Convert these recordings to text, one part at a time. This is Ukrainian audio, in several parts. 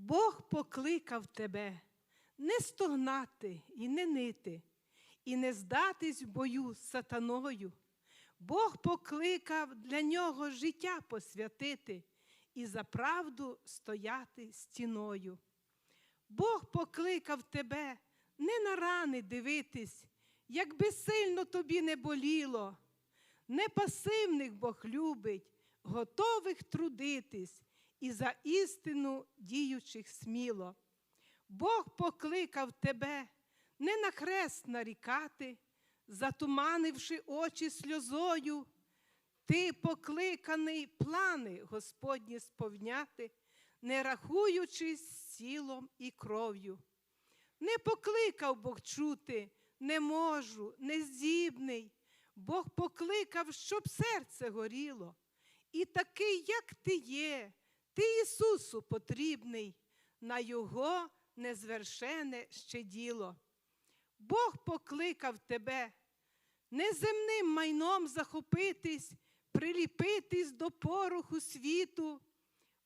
Бог покликав тебе не стогнати і не нити, і не здатись в бою з сатаною. Бог покликав для нього життя посвятити і за правду стояти стіною. Бог покликав тебе не на рани дивитись, якби сильно тобі не боліло. Не пасивних Бог любить, готових трудитись і за істину діючих сміло. Бог покликав тебе не на хрест нарікати, затуманивши очі сльозою. Ти покликаний плани Господні сповняти, не рахуючись сілом і кров'ю. Не покликав Бог чути, не можу, не здібний. Бог покликав, щоб серце горіло. І такий, як ти є, ти Ісусу потрібний, на Його незвершене ще діло. Бог покликав тебе неземним майном захопитись, приліпитись до пороху світу.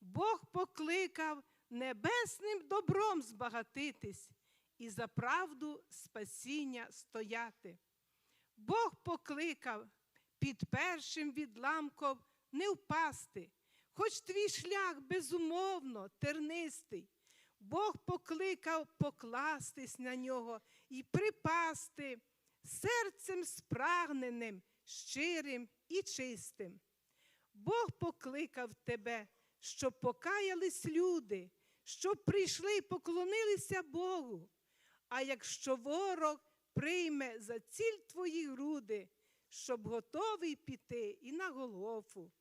Бог покликав небесним добром збагатитись і за правду спасіння стояти. Бог покликав під першим відламком не впасти, хоч твій шлях безумовно тернистий. Бог покликав покластись на нього і припасти серцем спрагненим, щирим і чистим. Бог покликав тебе, щоб покаялись люди, щоб прийшли і поклонилися Богу. А якщо ворог прийме за ціль твої груди, щоб готовий піти і на Голгофу.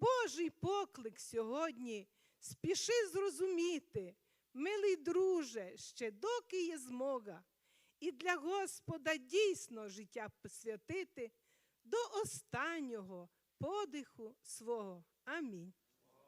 Божий поклик сьогодні спіши зрозуміти, милий друже, ще доки є змога, і для Господа дійсно життя посвятити до останнього подиху свого. Амінь.